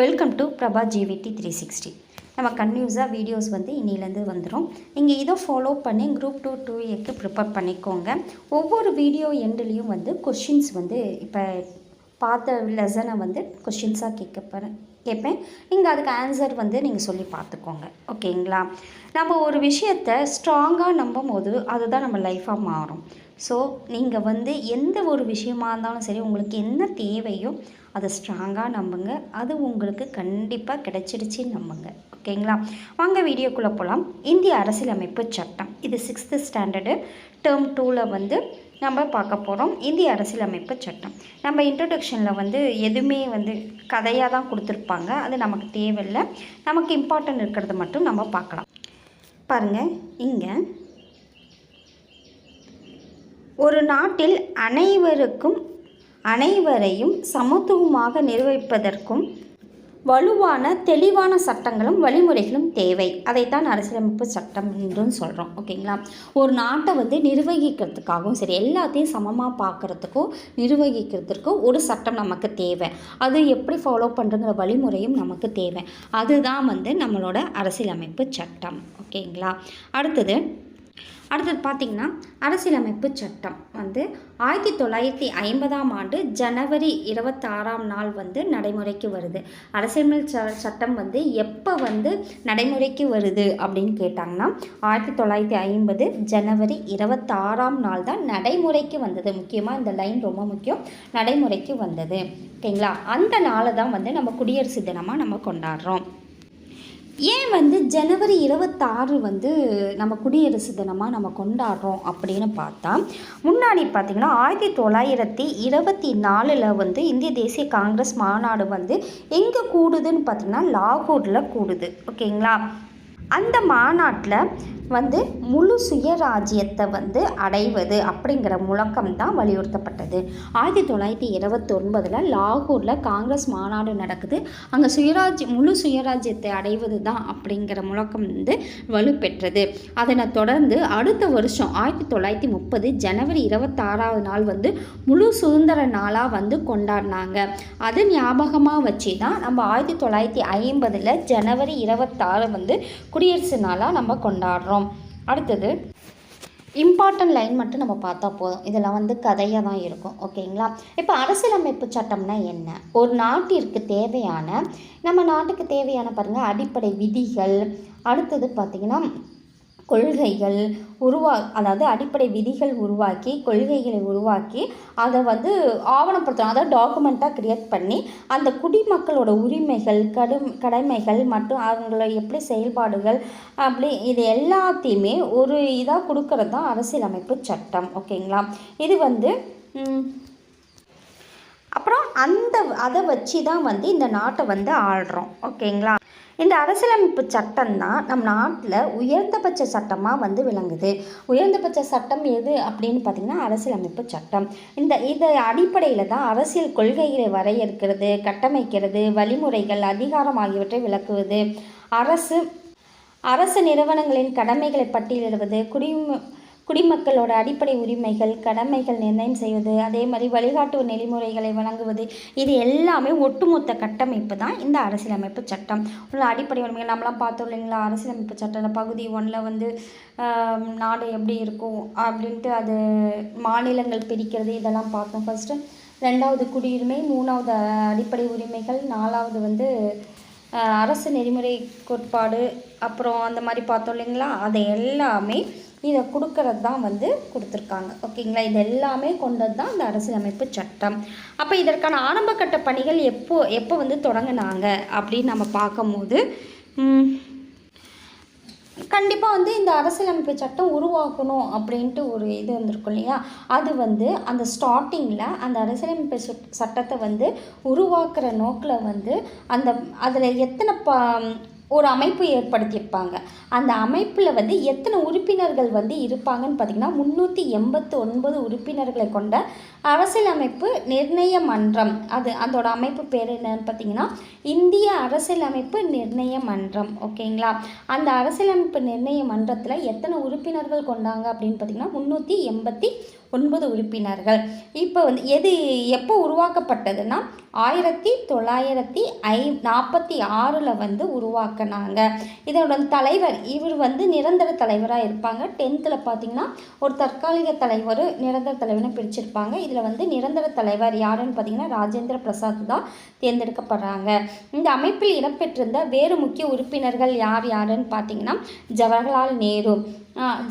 Welcome to Prabha GVT three sixty நம்ம கன்யூஸாக videos வந்து இன்னிலேருந்து வந்துடும் நீங்கள் இதை ஃபாலோ பண்ணி குரூப் டூ டூ ஏக்கு ப்ரிப்பேர் பண்ணிக்கோங்க. ஒவ்வொரு வீடியோ எண்டுலேயும் வந்து கொஷின்ஸ் வந்து இப்போ பார்த்த லெசனை வந்து கொஷின்ஸாக கேட்க போகிறேன் கேட்பேன். நீங்கள் அதுக்கு ஆன்சர் வந்து நீங்கள் சொல்லி பார்த்துக்கோங்க. ஓகேங்களா? நம்ம ஒரு விஷயத்தை ஸ்ட்ராங்காக நம்பும் போது அதுதான் நம்ம லைஃபாக மாறும். ஸோ நீங்கள் வந்து எந்த ஒரு விஷயமா இருந்தாலும் சரி உங்களுக்கு என்ன தேவையோ அதை ஸ்ட்ராங்காக நம்புங்க. அது உங்களுக்கு கண்டிப்பாக கிடைச்சிடுச்சின்னு நம்புங்க. ஓகேங்களா? வாங்க வீடியோக்குள்ளே போகலாம் இந்திய அரசியலமைப்பு சட்டம். இது சிக்ஸ்த்து ஸ்டாண்டர்டு டேர்ம் டூவில் வந்து நம்ம பார்க்க போகிறோம் இந்திய அரசியலமைப்பு சட்டம். நம்ம இன்ட்ரடக்ஷனில் வந்து எதுவுமே வந்து கதையாக தான் கொடுத்துருப்பாங்க. அது நமக்கு தேவையில்லை. நமக்கு இம்பார்ட்டன்ட் இருக்கிறது மட்டும் நம்ம பார்க்கலாம். பாருங்கள் இங்கே ஒரு நாட்டில் அனைவருக்கும் அனைவரையும் சமத்துவமாக நிர்வகிப்பதற்கும் வலுவான தெளிவான சட்டங்களும் வழிமுறைகளும் தேவை. அதைத்தான் அரசியலமைப்பு சட்டம் என்றும் சொல்கிறோம் ஓகேங்களா? ஒரு நாட்டை வந்து நிர்வகிக்கிறதுக்காகவும் சரி எல்லாத்தையும் சமமாக பார்க்குறதுக்கும் நிர்வகிக்கிறதுக்கும் ஒரு சட்டம் நமக்கு தேவை. அது எப்படி ஃபாலோ பண்ணுறங்கிற வழிமுறையும் நமக்கு தேவை. அதுதான் வந்து நம்மளோட அரசியலமைப்பு சட்டம். ஓகேங்களா? அடுத்தது அடுத்தது பார்த்திங்கன்னா அரசியலமைப்பு சட்டம். வந்து ஆயிரத்தி தொள்ளாயிரத்தி ஐம்பதாம் ஆண்டு ஜனவரி இருபத்தாறாம் நாள் வந்து நடைமுறைக்கு வருது. அரசியலமைப்பு ச சட்டம் வந்து எப்போ வந்து நடைமுறைக்கு வருது அப்படின்னு கேட்டாங்கன்னா ஆயிரத்தி தொள்ளாயிரத்தி ஐம்பது ஜனவரி இருபத்தாறாம் நாள் தான் நடைமுறைக்கு வந்தது. முக்கியமாக இந்த லைன் ரொம்ப முக்கியம். நடைமுறைக்கு வந்தது. ஓகேங்களா? அந்த நாளை தான் வந்து நம்ம குடியரசு தினமாக நம்ம கொண்டாடுறோம். ஏன் வந்து ஜனவரி இருபத்தாறு வந்து நம்ம குடியரசு தினமாக நம்ம கொண்டாடுறோம் அப்படின்னு பார்த்தா முன்னாடி பார்த்திங்கன்னா ஆயிரத்தி தொள்ளாயிரத்தி இருபத்தி நாலில் வந்து இந்திய தேசிய காங்கிரஸ் மாநாடு வந்து எங்கே கூடுதுன்னு பார்த்திங்கன்னா லாகூரில் கூடுது. ஓகேங்களா? அந்த மாநாட்டில் வந்து முழு சுயராஜ்யத்தை வந்து அடைவது அப்படிங்கிற முழக்கம் தான் வலியுறுத்தப்பட்டது. ஆயிரத்தி தொள்ளாயிரத்தி இருபத்தி ஒன்பதில் லாகூரில் காங்கிரஸ் மாநாடு நடக்குது. அங்கே சுயராஜ்ய முழு சுயராஜ்யத்தை அடைவது தான் அப்படிங்கிற முழக்கம் வந்து வலுப்பெற்றது. அதனை தொடர்ந்து அடுத்த வருஷம் ஆயிரத்தி தொள்ளாயிரத்தி முப்பது ஜனவரி இருபத்தாறாவது நாள் வந்து முழு சுதந்திர நாளாக வந்து கொண்டாடினாங்க. அது ஞாபகமாக வச்சு தான் நம்ம ஆயிரத்தி தொள்ளாயிரத்தி ஐம்பதில் ஜனவரி இருபத்தாறு வந்து குடியரசு நாளாக நம்ம கொண்டாடுறோம். அடுத்தது இம்பார்ட்டன்ட் லைன் மட்டும் நம்ம பார்த்தா போதும். இதெல்லாம் வந்து கதையாக தான் இருக்கும். ஓகேங்களா இப்போ அரசியலமைப்பு சட்டம்னா என்ன? ஒரு நாட்டிற்கு தேவையான நம்ம நாட்டுக்கு தேவையான பாருங்கள் அடிப்படை விதிகள். அடுத்தது பார்த்திங்கன்னா கொள்கைகள் உருவா அதாவது அடிப்படை விதிகள் உருவாக்கி கொள்கைகளை உருவாக்கி அதை வந்து ஆவணப்படுத்தணும். அதாவது டாக்குமெண்ட்டாக க்ரியேட் பண்ணி அந்த குடிமக்களோட உரிமைகள் கடும் கடமைகள் மற்றும் அவங்களோட எப்படி செயல்பாடுகள் அப்படி இது எல்லாத்தையுமே ஒரு இதாக கொடுக்கறது தான் அரசியலமைப்பு சட்டம். ஓகேங்களா? இது வந்து அப்புறம் அந்த அதை வச்சு தான் வந்து இந்த நாட்டை வந்து ஆள்றோம். ஓகேங்களா? இந்த அரசியலமைப்பு சட்டம் தான் நம் நாட்டில் உயர்ந்தபட்ச சட்டமாக வந்து விளங்குது. உயர்ந்தபட்ச சட்டம் எது அப்படின்னு பார்த்திங்கன்னா அரசியலமைப்பு சட்டம். இந்த இதை அடிப்படையில் தான் அரசியல் கொள்கைகளை வரையறுக்கிறது கட்டமைக்கிறது வழிமுறைகள் அதிகாரம் ஆகியவற்றை விளக்குவது. அரசு அரசு நிறுவனங்களின் கடமைகளை பட்டியலிடுவது குடிம குடிமக்களோட அடிப்படை உரிமைகள் கடமைகள் நிர்ணயம் செய்வது அதே மாதிரி வழிகாட்டு நெறிமுறைகளை வழங்குவது இது எல்லாமே ஒட்டுமொத்த கட்டமைப்பு தான் இந்த அரசியலமைப்பு சட்டம். உள்ள அடிப்படை உரிமைகள் நம்மளாம் பார்த்தோம் இல்லைங்களா? அரசியலமைப்பு சட்டம் பகுதி ஒன்றில் வந்து நாடு எப்படி இருக்கும் அப்படின்ட்டு அது மாநிலங்கள் பிரிக்கிறது இதெல்லாம் பார்த்தோம். ஃபஸ்ட்டு ரெண்டாவது குடியுரிமை மூணாவது அடிப்படை உரிமைகள் நாலாவது வந்து அரசு நெறிமுறை கோட்பாடு அப்புறம் அந்த மாதிரி பார்த்தோம் இல்லைங்களா? அதை எல்லாமே இதை கொடுக்கறது தான் வந்து கொடுத்துருக்காங்க. ஓகேங்களா? இது எல்லாமே கொண்டது தான் இந்த அரசியலமைப்பு சட்டம். அப்போ இதற்கான ஆரம்பக்கட்ட பணிகள் எப்போ எப்போ வந்து தொடங்கினாங்க அப்படின்னு நம்ம பார்க்கும்போது கண்டிப்பாக வந்து இந்த அரசியலமைப்பு சட்டம் உருவாக்கணும் அப்படின்ட்டு ஒரு இது வந்திருக்கும் இல்லையா? அது வந்து அந்த ஸ்டார்டிங்கில் அந்த அரசியலமைப்பு சட்டத்தை வந்து உருவாக்குற நோக்கில் வந்து அந்த அதில் எத்தனை ப ஒரு அமைப்பு ஏற்படுத்தியிருப்பாங்க. அந்த அமைப்பில் வந்து எத்தனை உறுப்பினர்கள் வந்து இருப்பாங்கன்னு பார்த்திங்கன்னா முந்நூற்றி எண்பத்து ஒன்பது உறுப்பினர்களை கொண்ட அரசியலமைப்பு நிர்ணய மன்றம். அது அதோட அமைப்பு பேர் என்னன்னு பார்த்தீங்கன்னா இந்திய அரசியலமைப்பு நிர்ணய மன்றம். ஓகேங்களா? அந்த அரசியலமைப்பு நிர்ணய மன்றத்தில் எத்தனை உறுப்பினர்கள் கொண்டாங்க அப்படின்னு பார்த்தீங்கன்னா முந்நூற்றி எண்பத்தி ஒன்பது உறுப்பினர்கள். இப்போ வந்து எது எப்போ உருவாக்கப்பட்டதுன்னா ஆயிரத்தி தொள்ளாயிரத்தி ஐ நாற்பத்தி ஆறில் வந்து உருவாக்குனாங்க. இதோட தலைவர் இவர் வந்து நிரந்தர தலைவராக இருப்பாங்க. டென்த்தில் பார்த்தீங்கன்னா ஒரு தற்காலிக தலைவர் நிரந்தர தலைவர்னு பிரிச்சிருப்பாங்க. இதில் வந்து நிரந்தர தலைவர் யாருன்னு பார்த்தீங்கன்னா ராஜேந்திர பிரசாத் தான் தேர்ந்தெடுக்கப்படுறாங்க. இந்த அமைப்பில் இடம்பெற்றிருந்த வேறு முக்கிய உறுப்பினர்கள் யார் யாருன்னு பார்த்தீங்கன்னா ஜவஹர்லால் நேரு.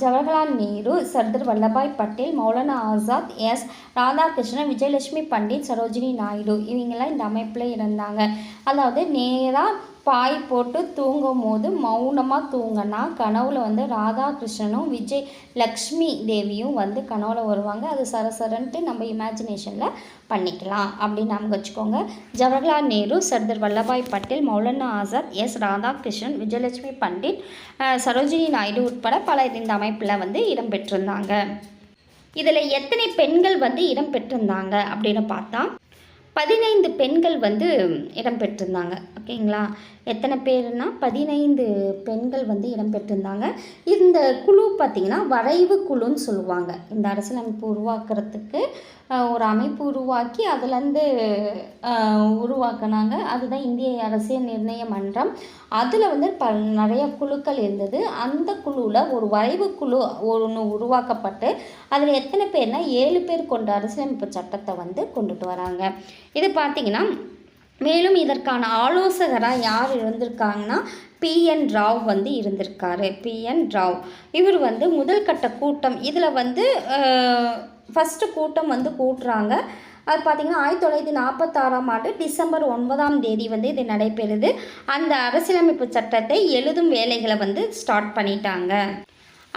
ஜவஹர்லால் நேரு சர்தார் வல்லபாய் பட்டேல் மௌலானா ஆசாத் எஸ் ராதாகிருஷ்ணன் விஜயலட்சுமி பண்டிட் சரோஜினி நாயுடு இவங்கெல்லாம் இந்த அமைப்பில் இருந்தாங்க. அதாவது நேராக பாய் போட்டு தூங்கும் போது மௌனமாக தூங்கினா கனவுல வந்து ராதாகிருஷ்ணனும் விஜய் லக்ஷ்மி தேவியும் வந்து கனவுல வருவாங்க. அது சரசரன்ட்டு நம்ம இமேஜினேஷனில் பண்ணிக்கலாம் அப்படின்னு நமக்கு வச்சுக்கோங்க. ஜவஹர்லால் நேரு சர்தார் வல்லபாய் பட்டேல் மௌலானா ஆசாத் எஸ் ராதாகிருஷ்ணன் விஜயலட்சுமி பண்டிட் சரோஜினி நாயுடு உட்பட பலர் இந்த அமைப்பில் வந்து இடம்பெற்றிருந்தாங்க இதில் எத்தனை பெண்கள் வந்து இடம்பெற்றிருந்தாங்க அப்படின்னு பார்த்தா பதினைந்து பெண்கள் வந்து இடம்பெற்றிருந்தாங்க ஓகேங்களா? எத்தனை பேர்னா பதினைந்து பெண்கள் வந்து இடம்பெற்றிருந்தாங்க. இந்த குழு பார்த்திங்கன்னா வரைவு குழுன்னு சொல்லுவாங்க. இந்த அரசியலமைப்பு உருவாக்குறதுக்கு ஒரு அமைப்பு உருவாக்கி அதுலேருந்து உருவாக்குனாங்க. அதுதான் இந்திய அரசியல் நிர்ணய மன்றம். அதில் வந்து ப நிறைய குழுக்கள் இருந்தது. அந்த குழுவில் ஒரு வரைவு குழு ஒன்று உருவாக்கப்பட்டு அதில் எத்தனை பேர்னா ஏழு பேர் கொண்ட அரசியலமைப்பு சட்டத்தை வந்து கொண்டுட்டு வராங்க. இது பார்த்திங்கன்னா மேலும் இதற்கான ஆலோசகராக யார் இருந்திருக்காங்கன்னா பிஎன் ராவ் வந்து இருந்திருக்காரு. B N Rao. இவர் வந்து முதல் கட்ட கூட்டம். இதில் வந்து ஃபஸ்ட்டு கூட்டம் வந்து கூட்டுறாங்க. அது பார்த்திங்கன்னா ஆயிரத்தி தொள்ளாயிரத்தி நாற்பத்தாறாம் ஆண்டு டிசம்பர் ஒன்பதாம் தேதி வந்து இது நடைபெறுது. அந்த அரசியலமைப்பு சட்டத்தை எழுதும் வேலைகளை வந்து ஸ்டார்ட் பண்ணிட்டாங்க.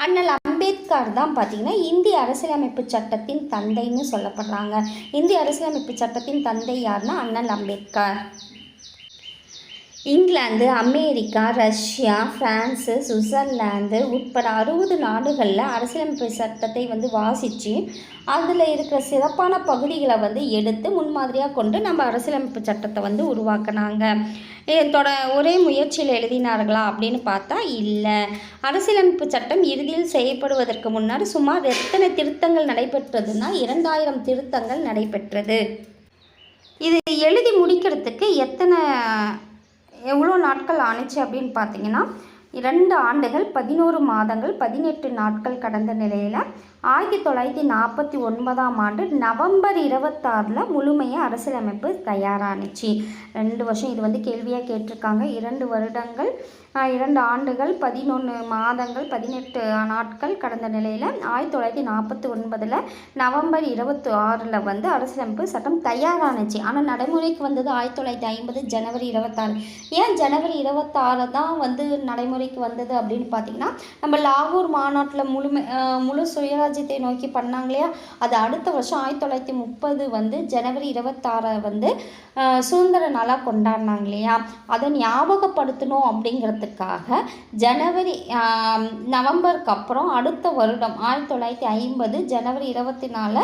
அண்ணல் அம்பேத்கர் தான் பார்த்திங்கன்னா இந்திய அரசியலமைப்பு சட்டத்தின் தந்தைன்னு சொல்லப்படுறாங்க. இந்திய அரசியலமைப்பு சட்டத்தின் தந்தை யாருன்னா அண்ணல் Ambedkar. England America Russia France Switzerland உட்பட அறுபது நாடுகளில் அரசியலமைப்பு சட்டத்தை வந்து வாசித்து அதில் இருக்கிற சிறப்பான பகுதிகளை வந்து எடுத்து முன்மாதிரியாக கொண்டு நம்ம அரசியலமைப்பு சட்டத்தை வந்து உருவாக்குனாங்க. இதோட ஒரே முயற்சியில் எழுதினார்களா அப்படின்னு பார்த்தா இல்லை. அரசியலமைப்பு சட்டம் இறுதியில் செய்யப்படுவதற்கு முன்னாடி சுமார் எத்தனை திருத்தங்கள் நடைபெற்றதுன்னா இரண்டாயிரம் திருத்தங்கள் நடைபெற்றது. இது எழுதி முடிக்கிறதுக்கு எத்தனை எவ்வளோ நாட்கள் ஆணுச்சு அப்படின்னு பார்த்தீங்கன்னா இரண்டு ஆண்டுகள் பதினோரு மாதங்கள் பதினெட்டு நாட்கள் கடந்த நிலையில் ஆயிரத்தி தொள்ளாயிரத்தி நாற்பத்தி ஒன்பதாம் ஆண்டு நவம்பர் இருபத்தாறில் முழுமையாக அரசியலமைப்பு தயாரானுச்சு. ரெண்டு வருஷம் இது வந்து கேள்வியாக கேட்டிருக்காங்க. இரண்டு வருடங்கள் இரண்டு ஆண்டுகள் பதினொன்று மாதங்கள் பதினெட்டு நாட்கள் கடந்த நிலையில் ஆயிரத்தி தொள்ளாயிரத்தி நாற்பத்தி ஒன்பதில் நவம்பர் இருபத்தி ஆறில் வந்து அரசியலமைப்பு சட்டம் தயாரானுச்சு. ஆனால் நடைமுறைக்கு வந்தது ஆயிரத்தி தொள்ளாயிரத்தி ஐம்பது ஜனவரி இருபத்தாறு. ஏன் ஜனவரி இருபத்தாறு தான் வந்து நடைமுறைக்கு வந்தது அப்படின்னு பார்த்தீங்கன்னா நம்ம லாகூர் மாநாட்டில் முழுமை முழு சுயராஜ் சாம்ராஜ்யத்தை நோக்கி பண்ணாங்க இல்லையா அது அடுத்த வருஷம் ஆயிரத்தி தொள்ளாயிரத்தி முப்பது வந்து ஜனவரி இருபத்தாறை வந்து சுதந்திர நாளாக கொண்டாடினாங்க இல்லையா அதை ஞாபகப்படுத்தணும் அப்படிங்கிறதுக்காக ஜனவரி நவம்பருக்கு அப்புறம் அடுத்த வருடம் ஆயிரத்தி தொள்ளாயிரத்தி ஐம்பது ஜனவரி இருபத்தி நாலு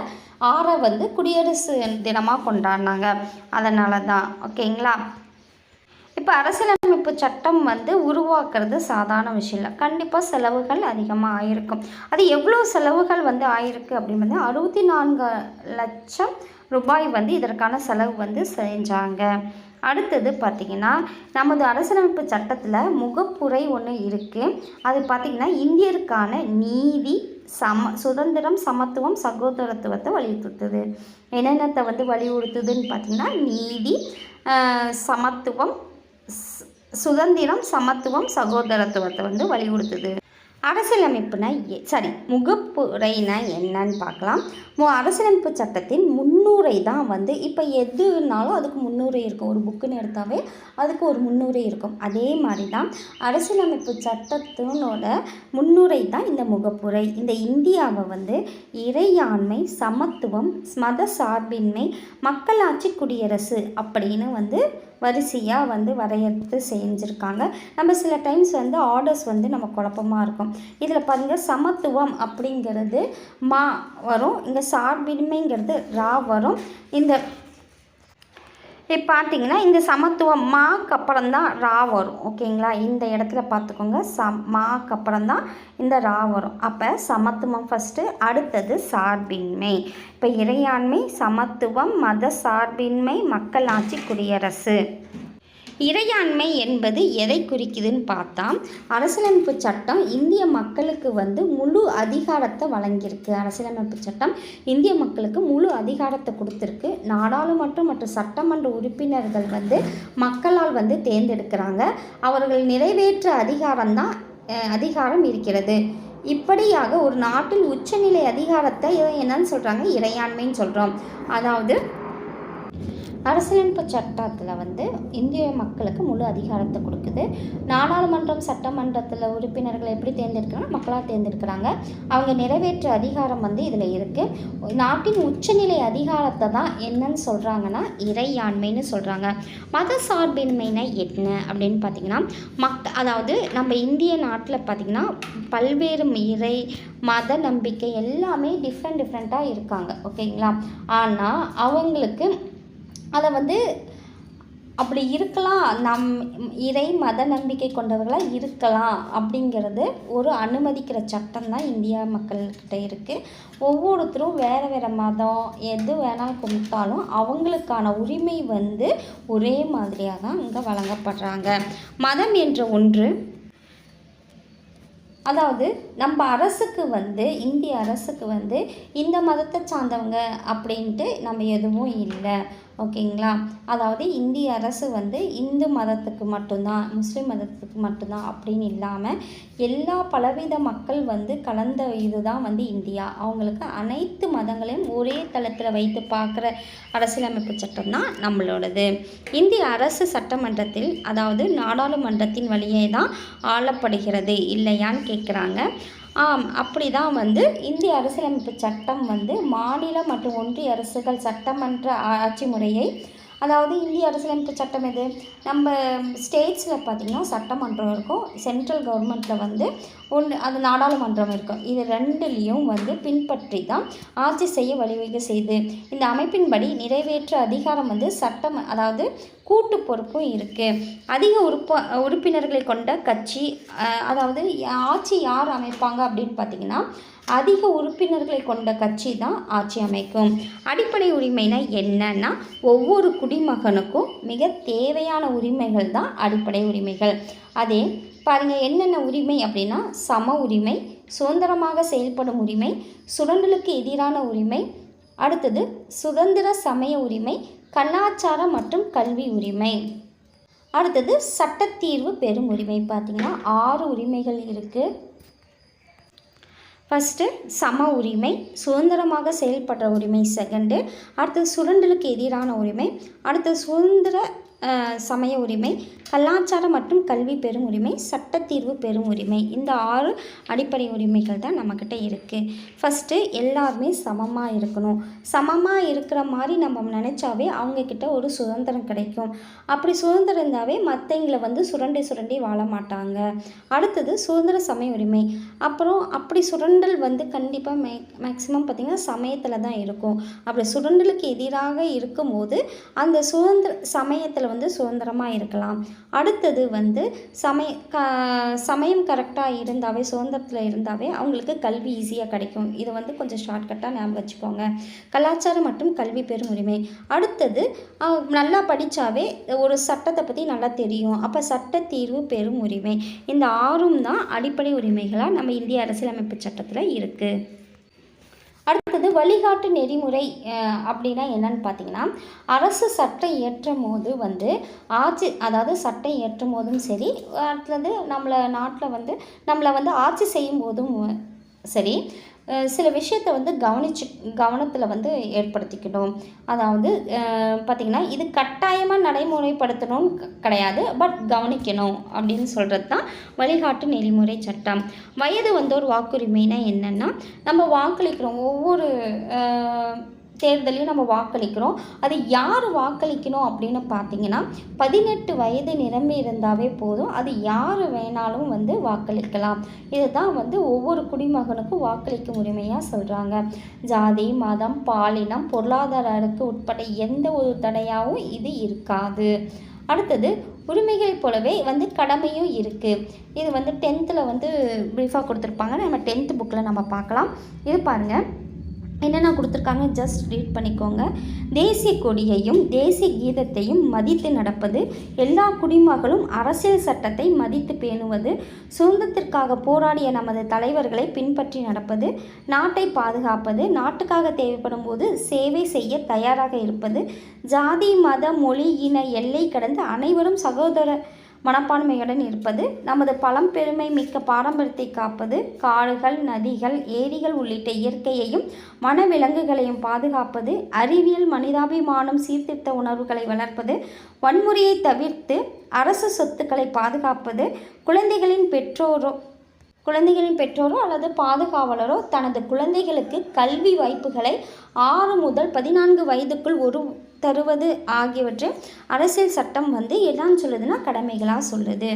ஆறை வந்து குடியரசு தினமாக கொண்டாடினாங்க. அதனால தான் ஓகேங்களா? இப்போ அரசியலமைப்பு சட்டம் வந்து உருவாக்குறது சாதாரண விஷயம் இல்லை. கண்டிப்பாக செலவுகள் அதிகமாக ஆயிருக்கும். அது எவ்வளோ செலவுகள் வந்து ஆயிருக்கு அப்படின்னு வந்து அறுபத்தி நான்கு லட்சம் ரூபாய் வந்து இதற்கான செலவு வந்து செஞ்சாங்க. அடுத்தது பார்த்திங்கன்னா நமது அரசியலமைப்பு சட்டத்தில் முகப்புரை ஒன்று இருக்குது அது பார்த்திங்கன்னா இந்தியருக்கான நீதி சம சுதந்திரம் சமத்துவம் சகோதரத்துவத்தை வலியுறுத்துது. என்னென்னத்தை வந்து வலியுறுத்துதுன்னு பார்த்திங்கன்னா நீதி சமத்துவம் சுதந்திரம் சமத்துவம் சகோதரத்துவத்தை வந்து வலியுறுத்துது. அரசியலமைப்புனா எ- சரி முகப்புரைனா என்னன்னு பார்க்கலாம். அரசியலமைப்பு சட்டத்தின் முன்னுரை தான் வந்து இப்போ எதுனாலும் அதுக்கு முன்னுரை இருக்கும். ஒரு புக்குன்னு எடுத்தாவே அதுக்கு ஒரு முன்னுரை இருக்கும். அதே மாதிரி தான் அரசியலமைப்பு சட்டத்தினோட முன்னுரை தான் இந்த முகப்புரை. இந்த இந்தியாவை வந்து இறையாண்மை சமத்துவம் மத சார்பின்மை மக்களாட்சி குடியரசு அப்படின்னு வந்து வரிசையாக வந்து வரையறுத்து செஞ்சுருக்காங்க. நம்ம சில டைம்ஸ் வந்து ஆர்டர்ஸ் வந்து நம்ம குழப்பமாக இருக்கும். இதில் பாருங்கள் சமத்துவம் அப்படிங்கிறது மா வரும் இங்கே சார்பின்மைங்கிறது ரா வரும். இந்த இப்போ பார்த்தீங்கன்னா இந்த சமத்துவம் மாக்கு அப்புறம் தான் ரா வரும். ஓகேங்களா? இந்த இடத்துல பார்த்துக்கோங்க சம் மாக்கு அப்புறம் தான் இந்த ரா வரும். அப்போ சமத்துவம் ஃபஸ்ட்டு அடுத்தது சார்பின்மை. இப்போ இறையாண்மை சமத்துவம் மத சார்பின்மை மக்களாட்சி குடியரசு. இறையாண்மை என்பது எதை குறிக்குதுன்னு பார்த்தா அரசியலமைப்பு சட்டம் இந்திய மக்களுக்கு வந்து முழு அதிகாரத்தை வழங்கியிருக்கு. அரசியலமைப்பு சட்டம் இந்திய மக்களுக்கு முழு அதிகாரத்தை கொடுத்துருக்கு. நாடாளுமன்றம் மற்றும் சட்டமன்ற உறுப்பினர்கள் வந்து மக்களால் வந்து தேர்ந்தெடுக்கிறாங்க. அவர்கள் நிறைவேற்ற அதிகாரம்தான் அதிகாரம் இருக்கிறது. இப்படியாக ஒரு நாட்டில் உச்சநிலை அதிகாரத்தை என்னன்னு சொல்கிறாங்க இறையாண்மைன்னு சொல்கிறோம் அதாவது அரசியலமைப்பு சட்டத்தில் வந்து இந்திய மக்களுக்கு முழு அதிகாரத்தை கொடுக்குது. நாடாளுமன்றம் சட்டமன்றத்தில் உறுப்பினர்களை எப்படி தேர்ந்தெடுக்கிறாங்க மக்களாக தேர்ந்தெடுக்கிறாங்க. அவங்க நிறைவேற்ற அதிகாரம் வந்து இதில் இருக்குது நாட்டின் உச்சநிலை அதிகாரத்தை தான் என்னன்னு சொல்கிறாங்கன்னா இறையாண்மைன்னு சொல்கிறாங்க மத சார்பின்மைனா என்ன அப்படின்னு பார்த்தீங்கன்னா மக் அதாவது நம்ம இந்திய நாட்டில் பார்த்திங்கன்னா பல்வேறு இறை மத நம்பிக்கை எல்லாமே டிஃப்ரெண்ட் டிஃப்ரெண்ட்டாக இருக்காங்க. ஓகேங்களா? ஆனால் அவங்களுக்கு அதை வந்து அப்படி இருக்கலாம். நம் இறை மத நம்பிக்கை கொண்டவர்களாக இருக்கலாம் அப்படிங்கிறது ஒரு அனுமதிக்கிற சட்டம் தான் இந்தியா மக்கள்கிட்ட இருக்குது ஒவ்வொருத்தரும் வேறு வேறு மதம் எது வேணாலும் கொடுத்தாலும் அவங்களுக்கான உரிமை வந்து ஒரே மாதிரியாக தான் இங்கே வழங்கப்படுறாங்க. மதம் என்ற ஒன்று அதாவது நம்ம அரசுக்கு வந்து இந்திய அரசுக்கு வந்து இந்த மதத்தை சார்ந்தவங்க அப்படின்ட்டு நம்ம எதுவும் இல்லை. ஓகேங்களா? அதாவது இந்திய அரசு வந்து இந்து மதத்துக்கு மட்டும்தான் முஸ்லீம் மதத்துக்கு மட்டும்தான் அப்படின்னு இல்லாமல் எல்லா பலவித மக்கள் வந்து கலந்த இதுதான் வந்து இந்தியா. அவங்களுக்கு அனைத்து மதங்களையும் ஒரே தளத்தில் வைத்து பார்க்குற அரசியலமைப்பு சட்டம் தான் நம்மளோடது. இந்திய அரசு சட்டமன்றத்தில் அதாவது நாடாளுமன்றத்தின் வழியே தான் ஆளப்படுகிறது இல்லையான்னு கேட்குறாங்க ஆம் அப்படி தான் வந்து இந்திய அரசியலமைப்பு சட்டம் வந்து மாநில மற்றும் ஒன்றிய அரசுகள் சட்டமன்ற ஆட்சி முறையை அதாவது இந்திய அரசியலமைப்பு சட்டம் எது? நம்ம ஸ்டேட்ஸில் பார்த்திங்கன்னா சட்டமன்றம் இருக்கும். சென்ட்ரல் கவர்மெண்ட்டில் வந்து ஒன்று அது நாடாளுமன்றம் இருக்கும். இது ரெண்டுலேயும் வந்து பின்பற்றி தான் ஆட்சி செய்ய வழிவகை செய்து இந்த அமைப்பின்படி நிறைவேற்ற அதிகாரம் வந்து சட்டம் அதாவது கூட்டு பொறுப்பும் இருக்குது அதிக உறுப்ப உறுப்பினர்களை கொண்ட கட்சி அதாவது ஆட்சி யார் அமைப்பாங்க அப்படின்னு பார்த்தீங்கன்னா அதிக உறுப்பினர்களை கொண்ட கட்சி தான் ஆட்சி அமைக்கும். அடிப்படை உரிமைனா என்னன்னா ஒவ்வொரு குடிமகனுக்கும் மிக தேவையான உரிமைகள் தான் அடிப்படை உரிமைகள். அதே பாருங்க என்னென்ன உரிமை அப்படின்னா சம உரிமை சுதந்திரமாக செயல்படும் உரிமை சுரண்டலுக்கு எதிரான உரிமை அடுத்தது சுதந்திர சமய உரிமை கலாச்சார மற்றும் கல்வி உரிமை. அடுத்தது சட்டத்தீர்வு பெறும் உரிமை. பார்த்திங்கன்னா ஆறு உரிமைகள் இருக்குது ஃபஸ்ட்டு சம உரிமை சுதந்திரமாக செயல்படுற உரிமை. செகண்டு அடுத்தது சுரண்டலுக்கு எதிரான உரிமை. அடுத்தது சுதந்திர சமய உரிமை கலாச்சாரம் மற்றும் கல்வி பெறும் உரிமை சட்டத்தீர்வு பெறும் உரிமை. இந்த ஆறு அடிப்படை உரிமைகள் தான் நம்மக்கிட்ட இருக்குது ஃபஸ்ட்டு எல்லாருமே சமமாக இருக்கணும். சமமாக இருக்கிற மாதிரி நம்ம நினச்சாவே அவங்கக்கிட்ட ஒரு சுதந்திரம் கிடைக்கும். அப்படி சுதந்திரம் இருந்தாவே மற்றவங்களை வந்து சுரண்டி சுரண்டி வாழ மாட்டாங்க. அடுத்தது சுதந்திர சமய உரிமை. அப்புறம் அப்படி சுரண்டல் வந்து கண்டிப்பாக மே மேக்ஸிமம் பார்த்திங்கன்னா சமயத்தில் தான் இருக்கும். அப்படி சுரண்டலுக்கு எதிராக இருக்கும்போது அந்த சுதந்திர சமயத்தில் வந்து சுதந்திரமாக இருக்கலாம். அடுத்தது வந்து சமய க சமயம் கரெக்டாக இருந்தாவே சுதந்திரத்தில் இருந்தாவே அவங்களுக்கு கல்வி ஈஸியாக கிடைக்கும். இது வந்து கொஞ்சம் ஷார்ட்கட்டாக ஞாபகம் வச்சுக்கோங்க. கலாச்சாரம் மற்றும் கல்வி பெறும் உரிமை. அடுத்தது நல்லா படித்தாவே ஒரு சட்டத்தை பற்றி நல்லா தெரியும். அப்போ சட்ட தீர்வு பெறும் உரிமை. இந்த ஆறும் தான் அடிப்படை உரிமைகளாக நம்ம இந்திய அரசியலமைப்பு சட்டத்தில் இருக்குது அடுத்தது வழிகாட்டு நெறிமுறை அப்படின்னா என்னன்னு பார்த்தீங்கன்னா அரசு சட்டம் இயற்றும் போது வந்து ஆட்சி அதாவது சட்டம் இயற்றும் போதும் சரி அடுத்தது நம்மளை நாட்டில் வந்து நம்மளை வந்து ஆட்சி செய்யும் போதும் சரி சில விஷயத்தை வந்து கவனிச்சு கவனத்தில் வந்து ஏற்படுத்திக்கணும். அதாவது பார்த்திங்கன்னா இது கட்டாயமாக நடைமுறைப்படுத்தணும்னு கிடையாது. பட் கவனிக்கணும் அப்படின்னு சொல்கிறது தான் வழிகாட்டு நெறிமுறை சட்டம். வயது வந்தோர் வாக்குரிமைனா என்னென்னா நம்ம வாக்களிக்கிறோம் ஒவ்வொரு தேர்தலையும் நம்ம வாக்களிக்கிறோம். அது யார் வாக்களிக்கணும் அப்படின்னு பார்த்தீங்கன்னா பதினெட்டு வயது நிரம்பி இருந்தாவே போதும். அது யார் வேணாலும் வந்து வாக்களிக்கலாம். இதுதான் வந்து ஒவ்வொரு குடிமகனுக்கும் வாக்களிக்கும் உரிமையாக சொல்கிறாங்க ஜாதி மதம் பாலினம் பொருளாதாரத்துக்கு உட்பட எந்த ஒரு தடையாகவும் இது இருக்காது. அடுத்தது உரிமைகள் போலவே வந்து கடமையும் இருக்குது இது வந்து டென்த்தில் வந்து ப்ரீஃபாக கொடுத்துருப்பாங்க. நம்ம டென்த்து புக்கில் நம்ம பார்க்கலாம். இது பாருங்கள் என்னென்ன கொடுத்துருக்காங்க? ஜஸ்ட் ரீட் பண்ணிக்கோங்க. தேசிய கொடியையும் தேசிய கீதத்தையும் மதித்து நடப்பது எல்லா குடிமகளும் அரசியல் சட்டத்தை மதித்து பேணுவது சுதந்திரத்திற்காக போராடிய நமது தலைவர்களை பின்பற்றி நடப்பது நாட்டை பாதுகாப்பது நாட்டுக்காக தேவைப்படும் போது சேவை செய்ய தயாராக இருப்பது ஜாதி மத மொழி இன எல்லை கடந்து அனைவரும் சகோதர மனப்பான்மையுடன் இருப்பது. நமது பழம்பெருமை மிக்க பாரம்பரியத்தை காப்பது. காடுகள் நதிகள் ஏரிகள் உள்ளிட்ட இயற்கையையும் வனவிலங்குகளையும் பாதுகாப்பது. அறிவியல் மனிதாபிமானம் சீர்திருத்த உணர்வுகளை வளர்ப்பது. வன்முறையை தவிர்த்து அரசு சொத்துக்களை பாதுகாப்பது. குழந்தைகளின் பெற்றோரோ குழந்தைகளின் பெற்றோரோ அல்லது பாதுகாவலரோ தனது குழந்தைகளுக்கு கல்வி வாய்ப்புகளை ஆறு முதல் பதினான்கு வயதுக்குள் ஒரு தருவது ஆகியவற்றை அரசியல் சட்டம் வந்து என்னன்னு சொல்லுதுன்னா கடமைகளாக சொல்லுது.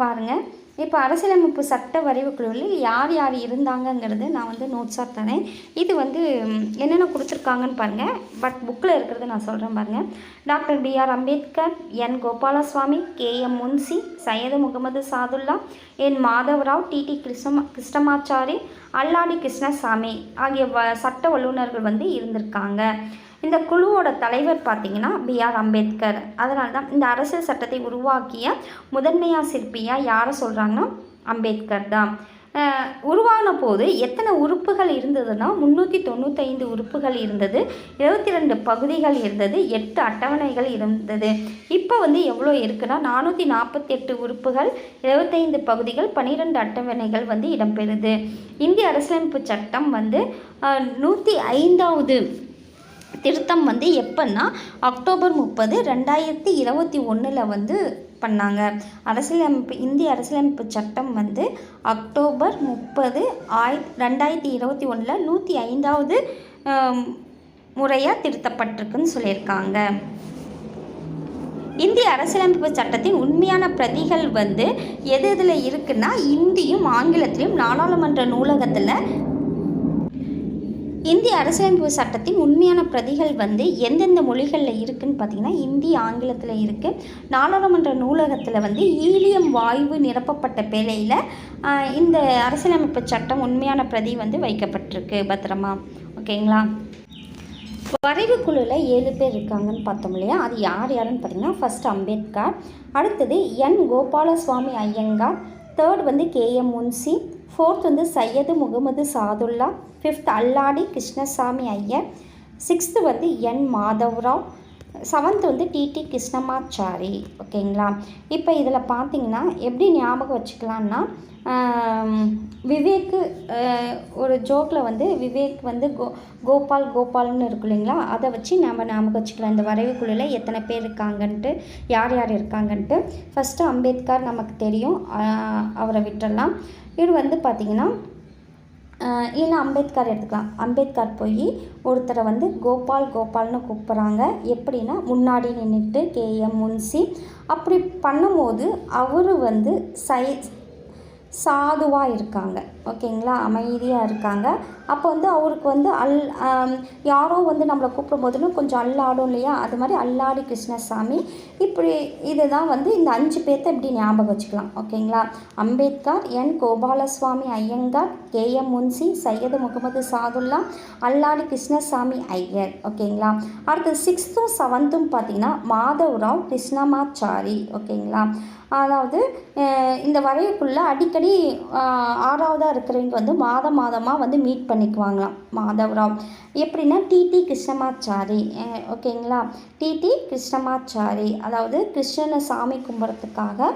பாருங்கள் இப்போ அரசியலமைப்பு சட்ட வரைவு குழுவில் யார் யார் இருந்தாங்கங்கிறது நான் வந்து நோட்ஸாக தரேன். இது வந்து என்னென்ன கொடுத்துருக்காங்கன்னு பாருங்கள் பட் புக்கில் இருக்கிறத நான் சொல்கிறேன் பாருங்கள் doctor B R Ambedkar N Gopalaswami K M Munshi Syed Mohammed Saadulla N Madhavarao T T Krishna Krishnamachari Alladi Krishnaswami ஆகிய வ சட்ட வல்லுநர்கள் வந்து இருந்திருக்காங்க. இந்த குழுவோட தலைவர் பார்த்தீங்கன்னா பிஆர் அம்பேத்கர். அதனால தான் இந்த அரசியல் சட்டத்தை உருவாக்கிய முதன்மையாக சிற்பியாக யாரை சொல்கிறாங்கன்னா அம்பேத்கர் தான். உருவான போது எத்தனை உறுப்புகள் இருந்ததுன்னா முந்நூற்றி தொண்ணூத்தைந்து உறுப்புகள் இருந்தது இருபத்தி ரெண்டு பகுதிகள் இருந்தது எட்டு அட்டவணைகள் இருந்தது. இப்போ வந்து எவ்வளோ இருக்குன்னா நானூற்றி நாற்பத்தெட்டு உறுப்புகள் இருபத்தைந்து பகுதிகள் பன்னிரெண்டு அட்டவணைகள் வந்து இடம்பெறுது. இந்திய அரசியலமைப்பு சட்டம் வந்து நூற்றி ஐந்தாவது திருத்தம் வந்து எப்போன்னா அக்டோபர் முப்பது ரெண்டாயிரத்தி இருபத்தி ஒன்றில் வந்து பண்ணாங்க. அரசியலமைப்பு இந்திய அரசியலமைப்பு சட்டம் வந்து அக்டோபர் முப்பது ஆய் ரெண்டாயிரத்தி இருபத்தி ஒன்றில் நூற்றி ஐந்தாவது முறையாக திருத்தப்பட்டிருக்குன்னு சொல்லியிருக்காங்க. இந்திய அரசியலமைப்பு சட்டத்தின் உண்மையான பிரதிகள் வந்து எது எதில் இருக்குன்னா இந்தியும் ஆங்கிலத்திலையும் நாடாளுமன்ற நூலகத்தில் இந்திய அரசியலமைப்பு சட்டத்தின் உண்மையான பிரதிகள் வந்து எந்தெந்த மொழிகளில் இருக்குன்னு பார்த்தீங்கன்னா இந்தி ஆங்கிலத்தில் இருக்குது நாடாளுமன்ற நூலகத்தில் வந்து ஈலியம் வாயு நிரப்பப்பட்ட பேழையில் இந்த அரசியலமைப்பு சட்டம் உண்மையான பிரதி வந்து வைக்கப்பட்டிருக்கு பத்திரமா? ஓகேங்களா? வரைவு குழுவில் ஏழு பேர் இருக்காங்கன்னு பார்த்தோம் இல்லையா? அது யார் யாருன்னு பார்த்தீங்கன்னா ஃபர்ஸ்ட் அம்பேத்கர் அடுத்தது என். கோபாலசுவாமி ஐயங்கார் தேர்ட் வந்து கேஎம் முன்சி ஃபோர்த் வந்து சையது முகமது சாதுல்லா. ஃபிஃப்த் அல்லாடி கிருஷ்ணசாமி ஐயர். சிக்ஸ்த்து வந்து என் மாதவராவ். செவன்த் வந்து டிடி கிருஷ்ணமாச்சாரி. ஓகேங்களா? இப்போ இதில் பார்த்தீங்கன்னா எப்படி ஞாபகம் வச்சுக்கலான்னா விவேக்கு ஒரு ஜோக்கில் வந்து விவேக் வந்து கோ கோபால் கோபால்னு இருக்கு இல்லைங்களா? அதை வச்சு நம்ம ஞாபகம் வச்சுக்கலாம். இந்த வரைவு குழுவில் எத்தனை பேர் இருக்காங்கன்ட்டு யார் யார் இருக்காங்கன்ட்டு. ஃபஸ்ட்டு அம்பேத்கர் நமக்கு தெரியும். அவரை விட்டுறலாம் இது வந்து பார்த்திங்கன்னா இல்லை அம்பேத்கர் எடுத்துக்கலாம். அம்பேத்கர் போய் ஒருத்தரை வந்து கோபால் கோபால்னு கூப்பிட்றாங்க. எப்படின்னா முன்னாடி நின்றுட்டு கேஎம் முன்சி. அப்படி பண்ணும்போது அவர் வந்து சை சாதுவாக இருக்காங்க. ஓகேங்களா? அமைதியாக இருக்காங்க. அப்போ வந்து அவருக்கு வந்து அல் யாரோ வந்து நம்மளை கூப்பிடும்போதுன்னு கொஞ்சம் அல்லாடும் இல்லையா? அது மாதிரி அல்லாடி கிருஷ்ணசாமி. இப்படி இதுதான் வந்து இந்த அஞ்சு பேர்த்த இப்படி ஞாபகம் வச்சுக்கலாம். ஓகேங்களா? Ambedkar N Gopalaswami Iyengar K M Munshi Syed Mohammed Saadulla Alladi Krishnaswami Iyer. ஓகேங்களா? அடுத்து சிக்ஸ்த்தும் செவன்த்தும் பார்த்தீங்கன்னா மாதவராவ் கிருஷ்ணமாச்சாரி. ஓகேங்களா? அதாவது இந்த வரையக்குள்ளே அடிக்கடி ஆறாவதாக இருக்கிறவங்க வந்து மாதம் மாதமாக வந்து மீட் பண்ணி பண்ணிக்குவாங்களாம் மாதவராவ் எப்படின்னா டிடி கிருஷ்ணமாச்சாரி. ஓகேங்களா? T T Krishnamachari. அதாவது கிருஷ்ணனை சாமி கும்பிட்றதுக்காக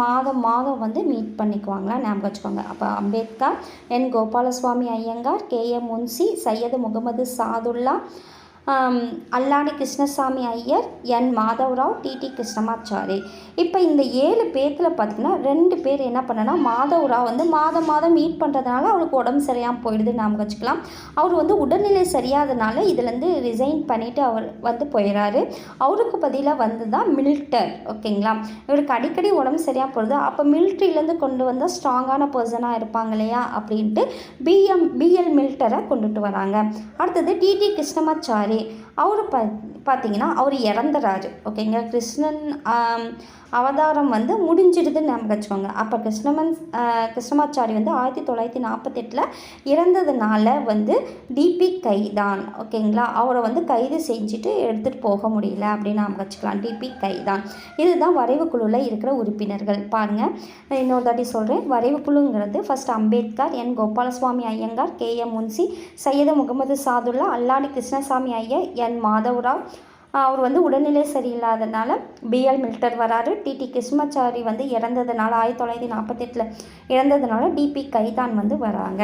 மாதம் மாதம் வந்து மீட் பண்ணிக்குவாங்களாம் ஞாபகம் வச்சுக்கோங்க. அப்போ Ambedkar N Gopalaswami Iyengar K. M. Munshi Syed Mohammed Saadulla Alladi Krishnaswami Iyer N Madhavarao T T Krishnamachari. இப்போ இந்த ஏழு பேர்த்தில் பார்த்தீங்கன்னா ரெண்டு பேர் என்ன பண்ணனா மாதவராவ் வந்து மாதம் மாதம் மீட் பண்ணுறதுனால அவருக்கு உடம்பு சரியாக போயிடுது நாம் வச்சுக்கலாம் அவர் வந்து உடல்நிலை சரியாதனால இதுலேருந்து ரிசைன் பண்ணிவிட்டு அவர் வந்து போயிடுறாரு அவருக்கு பதிலாக வந்து தான் மில்டர் ஓகேங்களா இவருக்கு அடிக்கடி உடம்பு சரியாக போடுது அப்போ மில்ட்ரிலேருந்து கொண்டு வந்தால் ஸ்ட்ராங்கான பர்சனாக இருப்பாங்க இல்லையா? அப்படின்ட்டு பிஎம் பிஎல் மில்டரை கொண்டுட்டு வராங்க. அடுத்தது டிடி கிருஷ்ணமாச்சாரி. money. அவர் பா பார்த்தீங்கன்னா அவர் இறந்துறாரு ஓகேங்க? கிருஷ்ணன் அவதாரம் வந்து முடிஞ்சிடுதுன்னு நம்ம வச்சுக்கோங்க. அப்போ கிருஷ்ணமன் கிருஷ்ணமாச்சாரி வந்து ஆயிரத்தி தொள்ளாயிரத்தி நாற்பத்தெட்டில் இறந்ததுனால வந்து டிபி கைதான். ஓகேங்களா? அவரை வந்து கைது செஞ்சுட்டு எடுத்துகிட்டு போக முடியல அப்படின்னு நாம் வச்சுக்கலாம். டிபி கைதான். இதுதான் வரைவு குழுவில் இருக்கிற உறுப்பினர்கள். பாருங்கள் இன்னொரு தாட்டி சொல்கிறேன் வரைவு குழுங்கிறது first Ambedkar N Gopalaswami Iyengar K M Munshi Syed Mohammed Saadulla Alladi Krishnaswami Iyer N Madhavarao. அவர் வந்து உடல்நிலை சரியில்லாதனால பிஎல் மில்டர் வராரு. டிடி கிருஷ்ணாச்சாரி வந்து இறந்ததுனால ஆயிரத்தி தொள்ளாயிரத்தி நாற்பத்தெட்டில் இறந்ததுனால டிபி கைதான் வந்து வராங்க.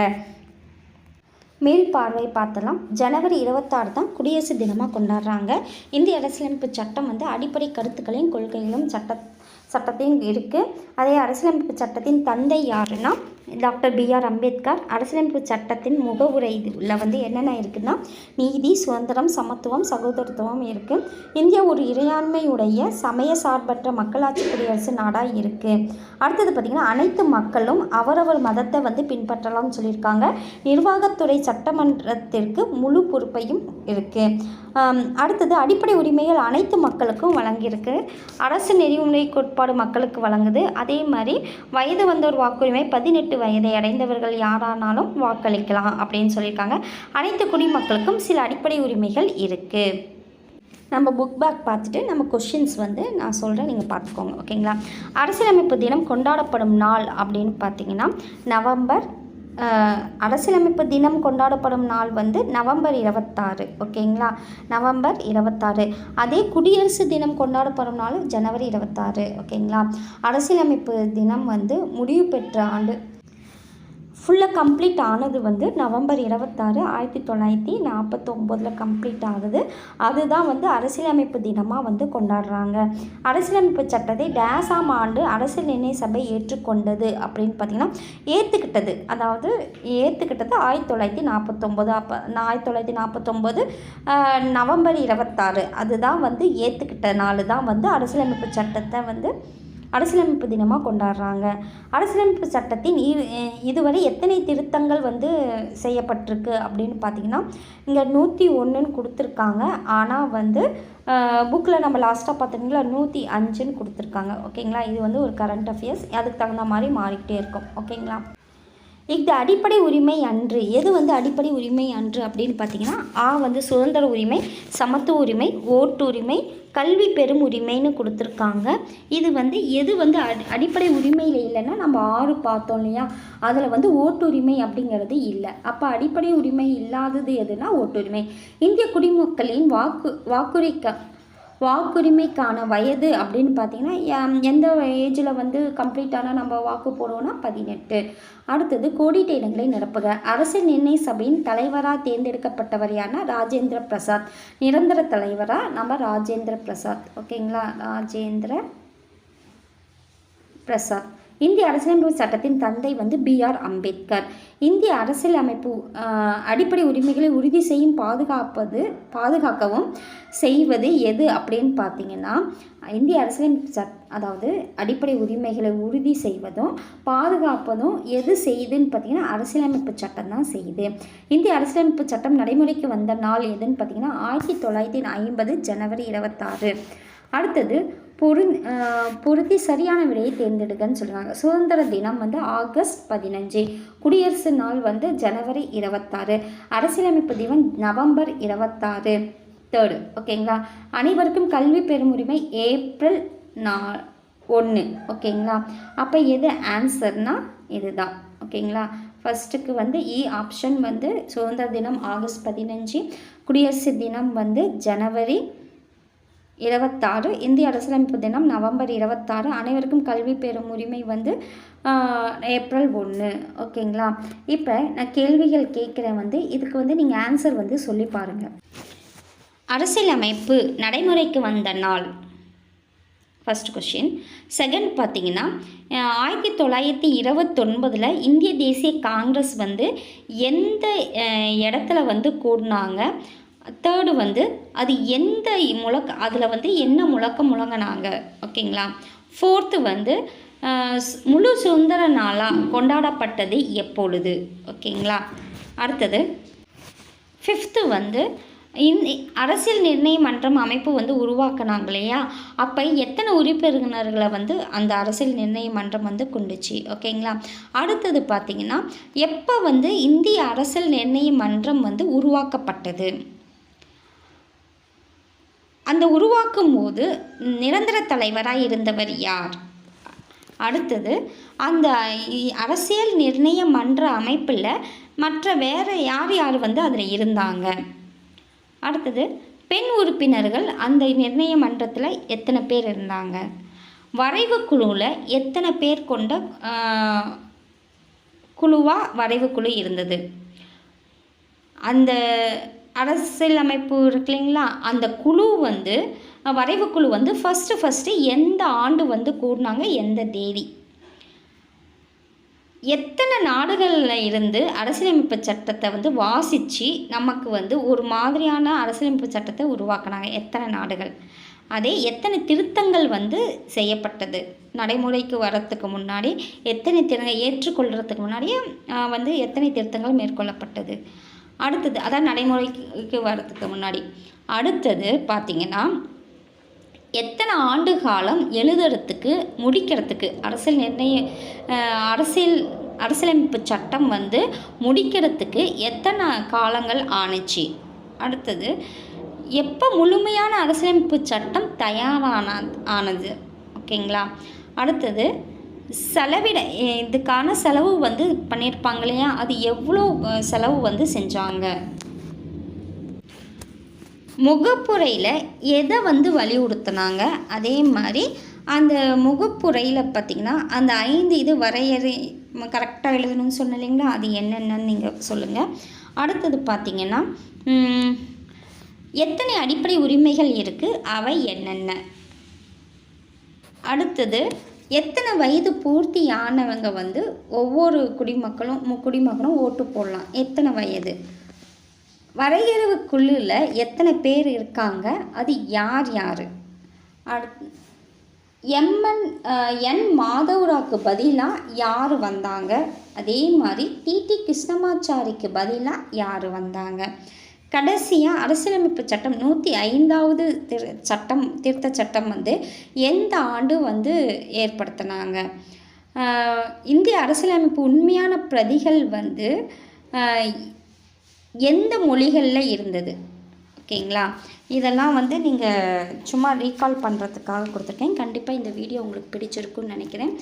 மேல் பார்வை பார்த்தலாம். ஜனவரி இருபத்தாறு தான் குடியரசு தினமாக கொண்டாடுறாங்க. இந்திய அரசியலமைப்பு சட்டம் வந்து அடிப்படை கருத்துக்களையும் கொள்கைகளும் சட்ட சட்டத்தையும் இருக்குது அதே அரசியலமைப்பு சட்டத்தின் தந்தை யாருன்னா டாக்டர் பிஆர் அம்பேத்கர். அரசியலமைப்பு சட்டத்தின் முகவுரை இதில் வந்து என்னென்ன இருக்குன்னா நீதி சுதந்திரம் சமத்துவம் சகோதரத்துவம் இருக்குது இந்தியா ஒரு இறையாண்மையுடைய சமய சார்பற்ற மக்களாட்சி குடியரசு நாடாக இருக்குது அடுத்தது பார்த்திங்கன்னா அனைத்து மக்களும் அவரவர் மதத்தை வந்து பின்பற்றலாம்னு சொல்லியிருக்காங்க. நிர்வாகத்துறை சட்டமன்றத்திற்கு முழு பொறுப்பையும் இருக்குது அடுத்தது அடிப்படை உரிமைகள் அனைத்து மக்களுக்கும் வழங்கியிருக்கு. அரசு நெறிமுறை கோட்பாடு மக்களுக்கு வழங்குது. அதே மாதிரி வயது வந்தோர் வாக்குரிமை பதினெட்டு வயதை அடைந்தவர்கள் யாரானாலும் வாக்களிக்கலாம் அப்படின்னு சொல்லியிருக்காங்க. அனைத்து குடிமக்களுக்கும் சில அடிப்படை உரிமைகள் இருக்குது நம்ம புக் பேக் பார்த்துட்டு நம்ம கொஷின்ஸ் வந்து நான் சொல்கிறேன் நீங்கள் பார்த்துக்கோங்க. ஓகேங்களா? அரசியலமைப்பு தினம் கொண்டாடப்படும் நாள் அப்படின்னு பார்த்தீங்கன்னா நவம்பர் அரசியலமைப்பு தினம் கொண்டாடப்படும் நாள் வந்து நவம்பர் இருபத்தாறு ஓகேங்களா? நவம்பர் இருபத்தாறு. அதே குடியரசு தினம் கொண்டாடப்படும் நாள் ஜனவரி இருபத்தாறு ஓகேங்களா? அரசியலமைப்பு தினம் வந்து முடிவு பெற்ற ஆண்டு ஃபுல்லாக கம்ப்ளீட் ஆனது வந்து நவம்பர் இருபத்தாறு ஆயிரத்தி தொள்ளாயிரத்தி நாற்பத்தொம்போதில் கம்ப்ளீட் ஆகுது. அதுதான் வந்து அரசியலமைப்பு தினமாக வந்து கொண்டாடுறாங்க. அரசியலமைப்பு சட்டத்தை டேசாம் ஆண்டு அரசியல் நிர்ணய சபை ஏற்றுக்கொண்டது அப்படின்னு பார்த்தீங்கன்னா ஏற்றுக்கிட்டது அதாவது ஏற்றுக்கிட்டது ஆயிரத்தி தொள்ளாயிரத்தி நாற்பத்தொம்போது அப்போ ஆயிரத்தி தொள்ளாயிரத்தி நாற்பத்தொம்போது நவம்பர் இருபத்தாறு. அதுதான் வந்து ஏற்றுக்கிட்ட நாள் தான் வந்து அரசியலமைப்பு சட்டத்தை வந்து அரசியலமைப்பு தினமாக கொண்டாடுறாங்க. அரசியலமைப்பு சட்டத்தின் இதுவரை எத்தனை திருத்தங்கள் வந்து செய்யப்பட்டிருக்கு அப்படின்னு பார்த்தீங்கன்னா இங்கே நூற்றி ஒன்றுன்னு கொடுத்துருக்காங்க. ஆனால் வந்து புக்கில் நம்ம லாஸ்ட்டாக பார்த்தீங்களா நூற்றி அஞ்சுன்னு கொடுத்துருக்காங்க. ஓகேங்களா இது வந்து ஒரு கரண்ட் அஃபேர்ஸ் அதுக்கு தகுந்த மாதிரி மாறிக்கிட்டே இருக்கும். ஓகேங்களா இது அடிப்படை உரிமை அன்று. எது வந்து அடிப்படை உரிமை அன்று அப்படின்னு பார்த்தீங்கன்னா ஆ வந்து சுதந்திர உரிமை சமத்துவ உரிமை ஓட்டுரிமை கல்வி பெறும் உரிமைன்னு கொடுத்துருக்காங்க. இது வந்து எது வந்து அடி அடிப்படை உரிமையில் இல்லைன்னா நம்ம ஆறு பார்த்தோம் இல்லையா? அதில் வந்து ஓட்டுரிமை அப்படிங்கிறது இல்லை. அப்போ அடிப்படை உரிமை இல்லாதது எதுனா ஓட்டுரிமை இந்திய குடிமக்களின் வாக்கு வாக்குரிக்க வாக்குரிமைக்கான வயது அப்படின்னு பார்த்தீங்கன்னா எந்த ஏஜில் வந்து கம்ப்ளீட்டான நம்ம வாக்கு போடுவோம்னா பதினெட்டு. அடுத்தது கோடிட்ட இடங்களை நிரப்புக. அரசியல் நிர்ணய சபையின் தலைவராக தேர்ந்தெடுக்கப்பட்டவர் யார்னா ராஜேந்திர பிரசாத். நிரந்தர தலைவராக நம்ம ராஜேந்திர பிரசாத். ஓகேங்களா? ராஜேந்திர பிரசாத். இந்திய அரசியலமைப்பு சட்டத்தின் தந்தை வந்து பிஆர் அம்பேத்கர். இந்திய அரசியலமைப்பு அடிப்படை உரிமைகளை உறுதி செய்யும் பாதுகாப்பது பாதுகாக்கவும் செய்வது எது அப்படின்னு பார்த்தீங்கன்னா இந்திய அரசியலமைப்பு சட் அதாவது அடிப்படை உரிமைகளை உறுதி செய்வதும் பாதுகாப்பதும் எது செய்யுதுன்னு பார்த்தீங்கன்னா அரசியலமைப்பு சட்டம் தான் செய்யுது. இந்திய அரசியலமைப்பு சட்டம் நடைமுறைக்கு வந்த நாள் எதுன்னு பார்த்தீங்கன்னா ஆயிரத்தி தொள்ளாயிரத்தி ஐம்பது ஜனவரி இருபத்தாறு. அடுத்தது பொரு பொருத்தி சரியான விடையை தேர்ந்தெடுக்கன்னு சொல்கிறாங்க சுதந்திர தினம் வந்து ஆகஸ்ட் பதினஞ்சு. குடியரசு நாள் வந்து ஜனவரி இருபத்தாறு. அரசியலமைப்பு தினம் நவம்பர் இருபத்தாறு. தேர்டு ஓகேங்களா அனைவருக்கும் கல்வி பெறும் உரிமை ஏப்ரல் நா ஒன்று ஓகேங்களா அப்போ எது ஆன்சர்னால் இதுதான் ஓகேங்களா ஃபஸ்ட்டுக்கு வந்து e இ ஆப்ஷன் வந்து சுதந்திர தினம் ஆகஸ்ட் பதினஞ்சு. குடியரசு தினம் வந்து ஜனவரி இருபத்தாறு இந்திய அரசியலமைப்பு தினம் நவம்பர் இருபத்தாறு. அனைவருக்கும் கல்வி பெறும் உரிமை வந்து ஏப்ரல் ஒன்று ஓகேங்களா? இப்போ நான் கேள்விகள் கேட்குறேன் வந்து இதுக்கு வந்து நீங்கள் ஆன்சர் வந்து சொல்லி பாருங்கள் அரசியலமைப்பு நடைமுறைக்கு வந்த நாள். ஃபர்ஸ்ட் கொஷின் செகண்ட் பார்த்தீங்கன்னா ஆயிரத்தி தொள்ளாயிரத்தி இருபத்தொன்பதில் இந்திய தேசிய காங்கிரஸ் வந்து எந்த இடத்துல வந்து கூடினாங்க? தேர்டு வந்து அது எந்த முழக்க அதில் வந்து என்ன முழக்கம் முழங்கினாங்க ஓகேங்களா? ஃபோர்த்து வந்து முழு சுதந்திர நாளாக கொண்டாடப்பட்டது எப்பொழுது ஓகேங்களா? அடுத்தது ஃபிஃப்த்து வந்து இந்த அரசியல் நிர்ணய மன்றம் அமைப்பு வந்து உருவாக்குனாங்க இல்லையா? அப்போ எத்தனை உறுப்பினர்களை வந்து அந்த அரசியல் நிர்ணய மன்றம் வந்து கொண்டுச்சு ஓகேங்களா? அடுத்தது பார்த்திங்கன்னா எப்போ வந்து இந்திய அரசியல் நிர்ணய மன்றம் வந்து உருவாக்கப்பட்டது? அந்த உருவாக்கும் போது நிரந்தர தலைவராக இருந்தவர் யார்? அடுத்தது அந்த அரசியல் நிர்ணய மன்ற அமைப்பில் மற்ற வேறு யார் யார் வந்து அதில் இருந்தாங்க? அடுத்தது பெண் உறுப்பினர்கள் அந்த நிர்ணய மன்றத்தில் எத்தனை பேர் இருந்தாங்க? வரைவு குழுவில் எத்தனை பேர் கொண்ட குழுவாக வரைவு குழு இருந்தது? அந்த அரசியலமைப்பு இருக்கு இல்லைங்களா அந்த குழு வந்து வரைவு குழு வந்து ஃபஸ்ட்டு ஃபஸ்ட்டு எந்த ஆண்டு வந்து கூடினாங்க? எந்த தேதி? எத்தனை நாடுகளில் இருந்து அரசியலமைப்பு சட்டத்தை வந்து வாசித்து நமக்கு வந்து ஒரு மாதிரியான அரசியலமைப்பு சட்டத்தை உருவாக்குனாங்க? எத்தனை நாடுகள்? அதே எத்தனை திருத்தங்கள் வந்து செய்யப்பட்டது? நடைமுறைக்கு வரத்துக்கு முன்னாடி எத்தனை திறனை ஏற்றுக்கொள்கிறதுக்கு முன்னாடியே வந்து எத்தனை திருத்தங்கள் மேற்கொள்ளப்பட்டது? அடுத்தது அதான் நடைமுறைக்கு வர்றதுக்கு முன்னாடி. அடுத்தது பார்த்திங்கன்னா எத்தனை ஆண்டு காலம் எழுதுறதுக்கு முடிக்கிறதுக்கு அரசியல் நிர்ணய அரசியல் அரசியலமைப்பு சட்டம் வந்து முடிக்கிறதுக்கு எத்தனை காலங்கள் ஆணுச்சு? அடுத்தது எப்போ முழுமையான அரசியலமைப்பு சட்டம் தயாரான ஆனது? ஓகேங்களா? அடுத்தது செலவிட இதுக்கான செலவு வந்து பண்ணியிருப்பாங்க இல்லையா? அது எவ்வளோ செலவு வந்து செஞ்சாங்க? முகப்புரையில் எதை வந்து வலியுறுத்தினாங்க? அதே மாதிரி அந்த முகப்புரையில் பார்த்திங்கன்னா அந்த ஐந்து இது வரையறை கரெக்டாக எழுதணும்னு சொன்னேன் இல்லைங்களா? அது என்னென்னு நீங்கள் சொல்லுங்கள் அடுத்தது பார்த்திங்கன்னா எத்தனை அடிப்படை உரிமைகள் இருக்குது அவை என்னென்ன? அடுத்தது எத்தனை வயது பூர்த்தி ஆனவங்க வந்து ஒவ்வொரு குடிமக்களும் மு- குடிமகனும் ஓட்டு போடலாம். எத்தனை வயது? வரையறுவுக்குள்ள எத்தனை பேர் இருக்காங்க? அது யார் யார்? அடுத்து எம்என் என் மாதவராவுக்கு பதிலாக யார் வந்தாங்க? அதே மாதிரி டிடி கிருஷ்ணமாச்சாரிக்கு பதிலாக யார் வந்தாங்க? கடைசியாக அரசியலமைப்பு சட்டம் நூற்றி ஐந்தாவது திரு சட்டம் திருத்த சட்டம் வந்து எந்த ஆண்டு வந்து ஏற்படுத்தினாங்க? இந்திய அரசியலமைப்பு உண்மையான பிரதிகள் வந்து எந்த மொழிகளில் இருந்தது? ஓகேங்களா? இதெல்லாம் வந்து நீங்கள் சும்மா ரீகால் பண்ணுறதுக்காக கொடுத்துருக்கேன். கண்டிப்பாக இந்த வீடியோ உங்களுக்கு பிடிச்சிருக்குன்னு நினைக்கிறேன்.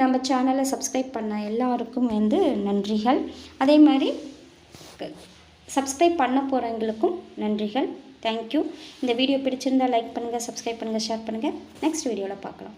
நம்ம சேனலை சப்ஸ்கிரைப் பண்ண எல்லாருக்கும் வந்து நன்றிகள். அதே மாதிரி சப்ஸ்கிரைப் பண்ண போகிறவங்களுக்கும் நன்றிகள். தேங்க்யூ இந்த வீடியோ பிடிச்சிருந்தா லைக் பண்ணுங்கள் சப்ஸ்கிரைப் பண்ணுங்கள் ஷேர் பண்ணுங்கள் நெக்ஸ்ட் வீடியோவில் பார்க்கலாம்.